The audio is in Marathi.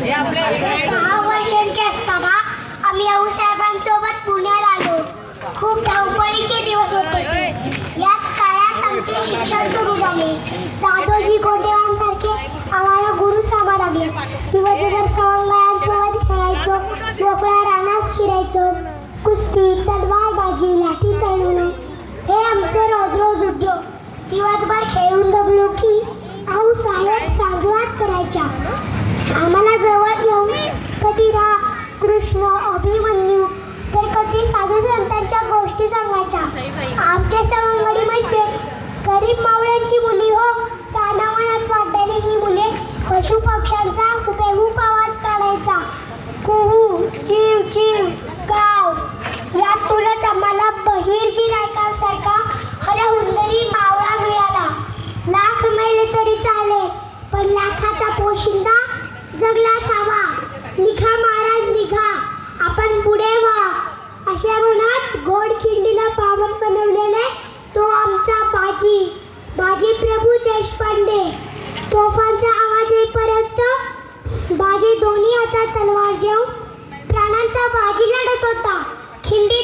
सहा वर्षांचे असताना आम्ही आऊसाहेबांसोबत पुण्याला आलो. खूप धावपळीचे दिवस होते. याच काळात आमचे शिक्षण सुरू झाले. दादोजी गोटेवांसारखे आम्हाला गुरु सामा लागले. दिवसभर सवंगयांसोबत खेळायचो. मोकळ्या रानात शिरायचो कुस्ती तलवारबाजी लाठी चालवणं हे आमचे रोज रोज उद्योग. दिवसभर खेळून दमलो की आऊ साहेब सांगवाद करायच्या. आमच्या सवंगडी म्हणजे गरीब मावळ्यांची मुली म्हणूनच गोड खिंडीला पावन बनवलेले तो आमचा बाजी बाजी प्रभू देशपांडे. तोफांचा आवाज येईपर्यंत बाजी दोन्ही हातात तलवार घेऊन प्राणांचा बाजी लढत होता. खिंडी